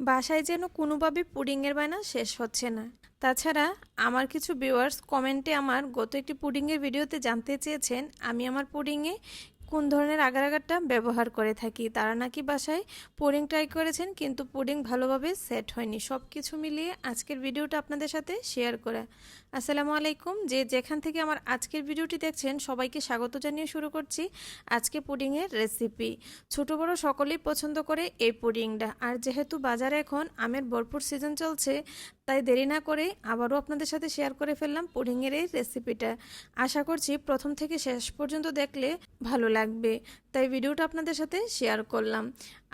বাসায় যেন কোনোভাবে পুডিংয়ের বায়না শেষ হচ্ছে না। তাছাড়া আমার কিছু ভিউয়ার্স কমেন্টে আমার গত একটি পুডিংয়ের ভিডিওতে জানতে চেয়েছেন, আমি আমার পুডিংয়ে কোন ধরনের আগার আগারটা ব্যবহার করে থাকি? তারা নাকি বাসায় পুডিং ট্রাই করেছেন, কিন্তু পুডিং ভালোভাবে সেট হয়নি। সব কিছু মিলিয়ে আজকের ভিডিওটা আপনাদের সাথে শেয়ার করা। আসসালামু আলাইকুম। যে যেখান থেকে আমার আজকের ভিডিওটি দেখছেন, সবাইকে স্বাগত জানিয়ে শুরু করছি আজকে পুডিংয়ের রেসিপি। ছোট বড় সকলেই পছন্দ করে এই পুডিংটা। আর যেহেতু বাজারে এখন আমের ভরপুর সিজন চলছে তাই দেরি না করে আবারও আপনাদের সাথে শেয়ার করে ফেললাম পুডিংয়ের এই রেসিপিটা আশা করছি প্রথম থেকে শেষ পর্যন্ত দেখলে ভালো লাগবে। তাই ভিডিওটা আপনাদের সাথে শেয়ার করলাম।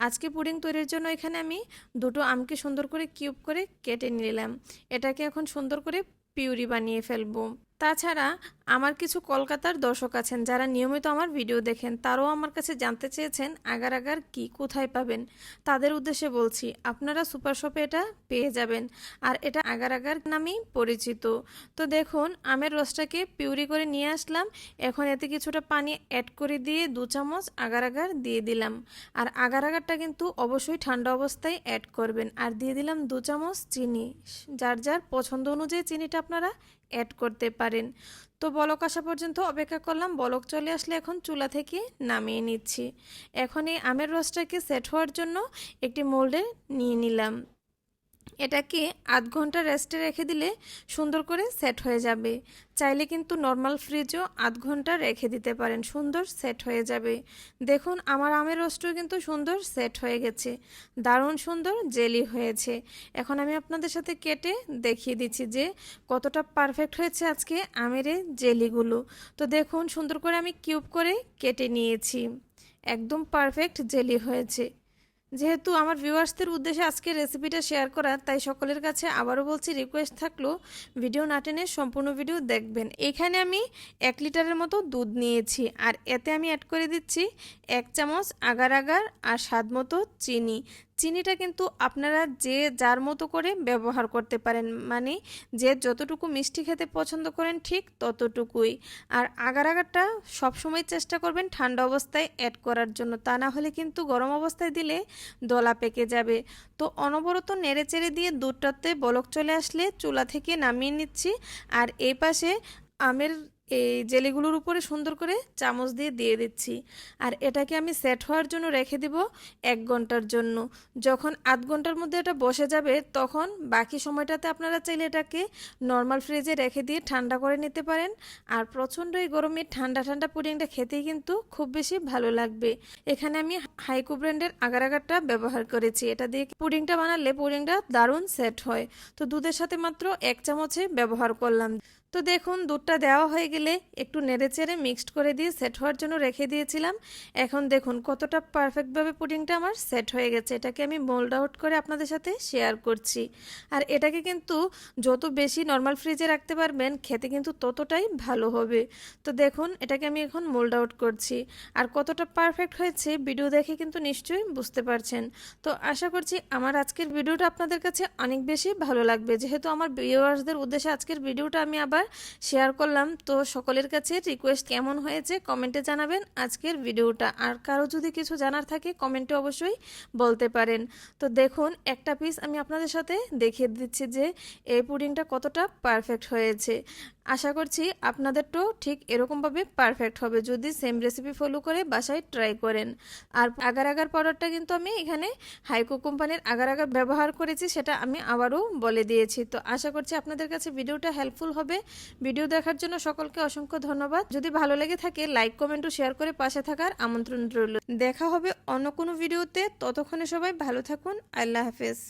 আজকে পুডিং তৈরির জন্য এখানে আমি দুটো আমকে সুন্দর করে কিউব করে কেটে নিলাম। এটাকে এখন সুন্দর করে পিউরি বানিয়ে ফেলব। তাছাড়া আমার কিছু কলকাতার দর্শক আছেন, যারা নিয়মিত আমার ভিডিও দেখেন, তারাও আমার কাছে জানতে চেয়েছেন আগার আগার কি কোথায় পাবেন। তাদের উদ্দেশ্যে বলছি, আপনারা সুপার শপে এটা পেয়ে যাবেন, আর এটা আগার আগার নামেই পরিচিত। তো দেখুন, আমের রসটাকে পিউরি করে নিয়ে আসলাম, এখন এতে কিছুটা পানি অ্যাড করে দিয়ে দু চামচ আগার আগার দিয়ে দিলাম। আর আগার আগারটা কিন্তু অবশ্যই ঠান্ডা অবস্থায় অ্যাড করবেন, আর দিয়ে দিলাম দু চামচ চিনি, যার যার পছন্দ অনুযায়ী চিনিটা আপনারা অ্যাড করতে পারেন। তো বলক আসা পর্যন্ত অপেক্ষা করলাম। বলক চলে আসলে এখন চুলা থেকে নামিয়ে নিচ্ছি। এখন এই আমের রসটাকে সেট হওয়ার জন্য একটি মোল্ডে নিয়ে নিলাম। এটাকে আধ ঘণ্টা রেস্টে রেখে দিলে সুন্দর করে সেট হয়ে যাবে। চাইলে কিন্তু নর্মাল ফ্রিজও আধ ঘণ্টা রেখে দিতে পারেন, সুন্দর সেট হয়ে যাবে। দেখুন, আমার আমের রসটাও কিন্তু সুন্দর সেট হয়ে গেছে। দারুণ সুন্দর জেলি হয়েছে। এখন আমি আপনাদের সাথে কেটে দেখিয়ে দিচ্ছি যে কতটা পারফেক্ট হয়েছে আজকে আমের জেলিগুলো। তো দেখুন, সুন্দর করে আমি কিউব করে কেটে নিয়েছি। একদম পারফেক্ট জেলি হয়েছে। যেহেতু আমার ভিউয়ার্সদের উদ্দেশ্যে আজকে রেসিপিটা শেয়ার করার, তাই সকলের কাছে আবারও বলছি রিকোয়েস্ট থাকল ভিডিও না টেনে সম্পূর্ণ ভিডিও দেখবেন। এখানে আমি এক লিটারের মতো দুধ নিয়েছি, আর এতে আমি অ্যাড করে দিচ্ছি এক চামচ আগার আগার আর স্বাদ মতো চিনি। চিনিটা কিন্তু আপনারা যে যার মতো করে ব্যবহার করতে পারেন। মানে যে যতটুকু মিষ্টি খেতে পছন্দ করেন ঠিক ততটুকুই। আর আগার আগারটা সবসময় চেষ্টা করবেন ঠান্ডা অবস্থায় অ্যাড করার জন্য। তা না হলে কিন্তু গরম অবস্থায় দিলে দলা পেকে যাবে। তো অনবরত নেড়ে চেড়ে দিয়ে দুধটাতে বলক চলে আসলে চুলা থেকে নামিয়ে নিচ্ছি। আর এই পাশে আমের এই জেলিগুলোর উপরে সুন্দর করে চামচ দিয়ে দিয়ে দিচ্ছি। আর এটাকে আমি সেট হওয়ার জন্য রেখে দিব এক ঘণ্টার জন্য। যখন আধ ঘণ্টার মধ্যে এটা বসে যাবে, তখন বাকি সময়টাতে আপনারা চাইলে এটাকে নর্মাল ফ্রিজে রেখে দিয়ে ঠান্ডা করে নিতে পারেন। আর প্রচণ্ড এই গরমে ঠান্ডা ঠান্ডা পুডিংটা খেতেই কিন্তু খুব বেশি ভালো লাগবে। এখানে আমি হাইকো ব্র্যান্ডের আগার আগারটা ব্যবহার করেছি। এটা দিয়ে পুডিংটা বানালে পুডিংটা দারুণ সেট হয়। তো দুধের সাথে মাত্র এক চামচে ব্যবহার করলাম। তো দেখুন, দুধটা দেওয়া হয়ে গেলে একটু নেড়ে চেড়ে মিক্সড করে দিয়ে সেট হওয়ার জন্য রেখে দিয়েছিলাম। এখন দেখুন কতটা পারফেক্টভাবে পুডিংটা আমার সেট হয়ে গেছে। এটাকে আমি মোল্ড আউট করে আপনাদের সাথে শেয়ার করছি। আর এটাকে কিন্তু যত বেশি নর্মাল ফ্রিজে রাখতে পারবেন, খেতে কিন্তু ততটাই ভালো হবে। তো দেখুন এটাকে আমি এখন মোল্ড আউট করছি। আর কতটা পারফেক্ট হয়েছে ভিডিও দেখে কিন্তু নিশ্চয়ই বুঝতে পারছেন। তো আশা করছি আমার আজকের ভিডিওটা আপনাদের কাছে অনেক বেশি ভালো লাগবে। যেহেতু আমার ভিউয়ার্সদের উদ্দেশ্যে আজকের ভিডিওটা আমি আবার শেয়ার করলাম, তো সকলের কাছে রিকোয়েস্ট কেমন হয়েছে কমেন্টে জানাবেন। আজকের ভিডিওটা আর কারও যদি কিছু জানার থাকে কমেন্টে অবশ্যই বলতে পারেন। তো দেখুন, একটা পিস আমি আপনাদের সাথে দেখিয়ে দিচ্ছি যে এই পুডিংটা কতটা পারফেক্ট হয়েছে। আশা করছি আপনাদেরটাও ঠিক এরকমভাবে পারফেক্ট হবে। যদি সেম রেসিপি ফলো করে বাসায় ট্রাই করেন। আর আগার আগার পাউডারটা কিন্তু আমি এখানে হাইকো কোম্পানির আগার আগার ব্যবহার করেছি, সেটা আমি আবারও বলে দিয়েছি। তো আশা করছি আপনাদের কাছে ভিডিওটা হেল্পফুল হবে। ভিডিও দেখার জন্য সকলকে অসংখ্য ধন্যবাদ। যদি ভালো লেগে থাকে লাইক কমেন্ট ও শেয়ার করে পাশে থাকার আমন্ত্রণ রইল। দেখা হবে অন্য কোনো ভিডিওতে। ততক্ষণে সবাই ভালো থাকুন। আল্লাহ হাফেজ।